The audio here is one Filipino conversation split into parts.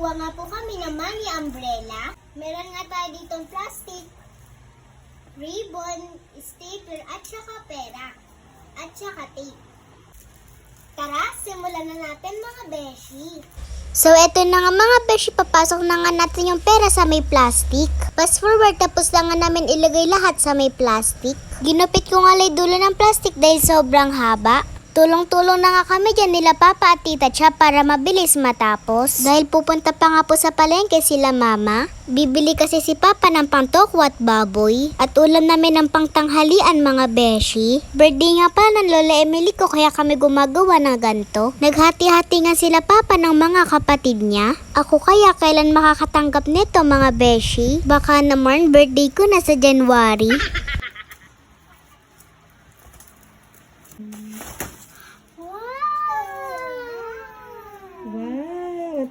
Nagkuha nga po kami ng money umbrella. Meron nga tayo ditong plastic, ribbon, stapler, at saka pera. At saka tape. Tara, simulan na natin mga beshi. So, eto na nga mga beshi, papasok na nga natin yung pera sa may plastic. Fast forward, tapos lang nga namin ilagay lahat sa may plastic. Ginupit ko nga lay dulo ng plastic dahil sobrang haba. Tulong-tulong na nga kami dyan nila Papa at Tita Cha para mabilis matapos. Dahil pupunta pa nga po sa palengke sila Mama. Bibili kasi si Papa ng pangtoko at baboy. At ulam namin ng pangtanghalian mga beshi. Birthday nga pa ng Lola Emily ko kaya kami gumagawa ng ganto. Naghati-hati nga sila Papa ng mga kapatid niya. Ako kaya kailan makakatanggap nito mga beshi? Baka naman birthday ko na sa January.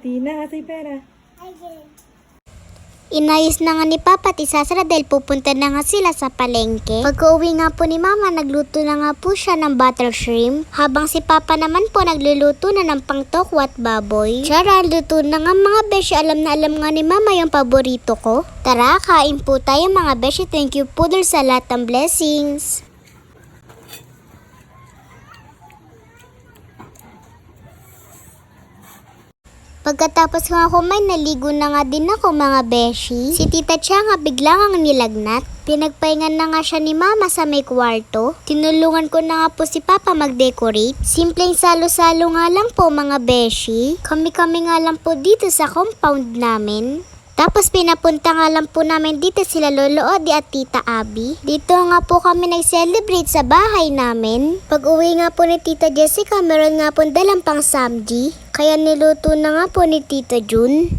Tina, asa yung pera? Inayos na nga ni Papa at isasara dahil pupunta na nga sila sa palengke. Pagka-uwi nga po ni Mama, nagluto na nga po siya ng butter shrimp. Habang si Papa naman po nagluluto na ng pangtoko at baboy. Tsara, luto na nga mga beshi. Alam na alam nga ni Mama yung paborito ko. Tara, kain po tayo mga beshi. Thank you po sa lahat ng blessings. Pagkatapos nga kumain, naligo na nga din ako mga beshi. Si Tita Chia nga bigla nga nilagnat. Pinagpahingan na nga siya ni Mama sa may kwarto. Tinulungan ko na nga po si Papa mag-decorate. Simpleng salo-salo nga lang po mga beshi. Kami-kami nga lang po dito sa compound namin. Tapos pinapunta nga lang po namin dito sila Lolo Odi at Tita Abby. Dito nga po kami nag-celebrate sa bahay namin. Pag uwi nga po ni Tita Jessica, meron nga po dalang pang samji. Kaya niluto na nga po ni Tita June.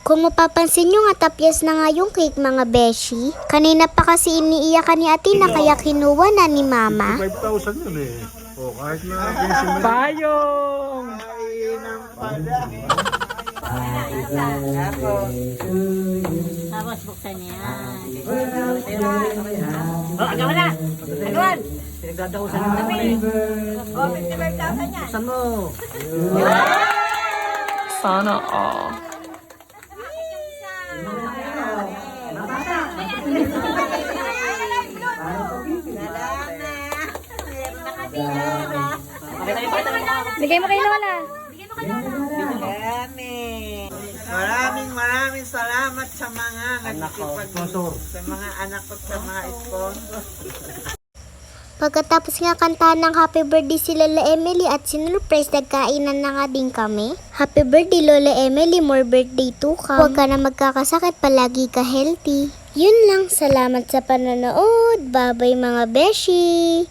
Kung mapapansin nyo nga tapyas na nga yung cake mga beshi. Kanina pa kasi iniiyakan ni Atina kaya kinuha na ni Mama. 5,000 yun eh. O kahit na 15 minutes. Payong! Tapos buksan niya. Oh, agawan na! Agawan! Pinagdadahusan kami. Oh, 55,000 yan. Buksan mo. Sana all. Bigay mo kay Lola. Maraming maraming salamat sa mga nagkikipag sa mga anak ko at sa mga sponsor. Pagkatapos nga kantahan ng happy birthday si Lola Emily at sinurprise nagkainan na nga din kami. Happy birthday Lola Emily, more birthday to come. Huwag ka na magkakasakit, palagi ka healthy. Yun lang, salamat sa panonood. Bye-bye mga beshi!